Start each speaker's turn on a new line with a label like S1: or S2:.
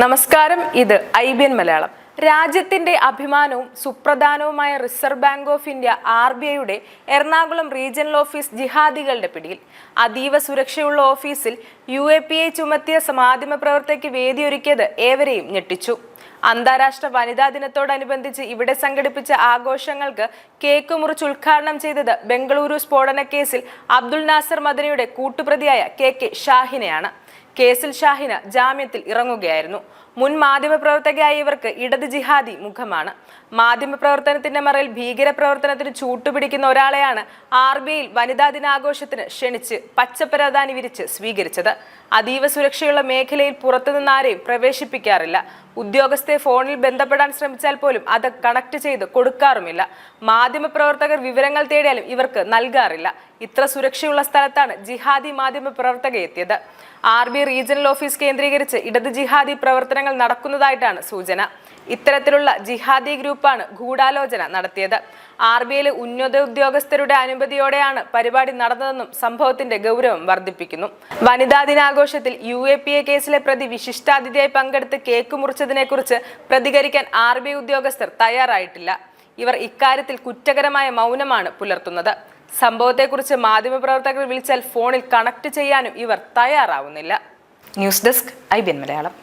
S1: നമസ്കാരം ഇത് I B N Malayalam. രാജ്യത്തിന്റെ അഭിമാനവും സുപ്രധാനവുമായ reserve bank of India R B ഐയുടെ എറണാകുളം റീജിയണൽ ഓഫീസ് ജിഹാദികളുടെ പിടിയിൽ. അതീവ സുരക്ഷയുള്ള ഓഫീസിൽ യു എ പി ഐ ചുമത്തിയ മാധ്യമപ്രവർത്തകയ്ക്ക് വേദിയൊരുക്കിയത് ഏവരെയും ഞെട്ടിച്ചു. അന്താരാഷ്ട്ര വനിതാ ദിനത്തോടനുബന്ധിച്ച് ഇവിടെ സംഘടിപ്പിച്ച ആഘോഷങ്ങൾക്ക് കേക്ക് മുറിച്ച് ഉദ്ഘാടനം ചെയ്തത് ബംഗളൂരു സ്ഫോടന കേസിൽ അബ്ദുൾ നാസർ മദനിയുടെ കൂട്ടുപ്രതിയായ കെ കെ ഷാഹിനെയാണ്. കേസിൽ ഷാഹിന ജാമ്യത്തിൽ ഇറങ്ങുകയായിരുന്നു. മുൻ മാധ്യമപ്രവർത്തകയായ ഇവർക്ക് ഇടത് ജിഹാദി മുഖമാണ്. മാധ്യമപ്രവർത്തനത്തിന്റെ മറയിൽ ഭീകരപ്രവർത്തനത്തിന് ചൂട്ടുപിടിക്കുന്ന ഒരാളെയാണ് ആർ ബി ഐയിൽ വനിതാ ദിനാഘോഷത്തിന് ക്ഷണിച്ച് പച്ചപ്പരാധാനി വിരിച്ച് സ്വീകരിച്ചത്. അതീവ സുരക്ഷയുള്ള മേഖലയിൽ പുറത്തുനിന്ന് ആരെയും പ്രവേശിപ്പിക്കാറില്ല. ഉദ്യോഗസ്ഥയെ ഫോണിൽ ബന്ധപ്പെടാൻ ശ്രമിച്ചാൽ പോലും അത് കണക്ട് ചെയ്ത് കൊടുക്കാറുമില്ല. മാധ്യമപ്രവർത്തകർ വിവരങ്ങൾ തേടിയാലും ഇവർക്ക് നൽകാറില്ല. ഇത്ര സുരക്ഷയുള്ള സ്ഥലത്താണ് ജിഹാദി മാധ്യമ പ്രവർത്തക എത്തിയത്. ആർ ബി റീജിയണൽ ഓഫീസ് കേന്ദ്രീകരിച്ച് ഇടത് ജിഹാദി പ്രവർത്തനങ്ങൾ നടക്കുന്നതായിട്ടാണ് സൂചന. ഇത്തരത്തിലുള്ള ജിഹാദി ഗ്രൂപ്പാണ് ഗൂഢാലോചന നടത്തിയത്. ആർ ബി ഐയിലെ ഉന്നത ഉദ്യോഗസ്ഥരുടെ അനുമതിയോടെയാണ് പരിപാടി നടന്നതെന്നും സംഭവത്തിന്റെ ഗൗരവം വർദ്ധിപ്പിക്കുന്നു. വനിതാ ദിനാഘോഷത്തിൽ യു എ പി എ കേസിലെ പ്രതി വിശിഷ്ടാതിഥിയായി പങ്കെടുത്ത് കേക്ക് മുറിച്ചതിനെ കുറിച്ച് പ്രതികരിക്കാൻ ആർ ബി ഉദ്യോഗസ്ഥർ തയ്യാറായിട്ടില്ല. ഇവർ ഇക്കാര്യത്തിൽ കുറ്റകരമായ മൗനമാണ് പുലർത്തുന്നത്. സംഭവത്തെക്കുറിച്ച് മാധ്യമപ്രവർത്തകർ വിളിച്ചാൽ ഫോണിൽ കണക്ട് ചെയ്യാനും ഇവർ തയ്യാറാവുന്നില്ല. News desk I B Malayalam.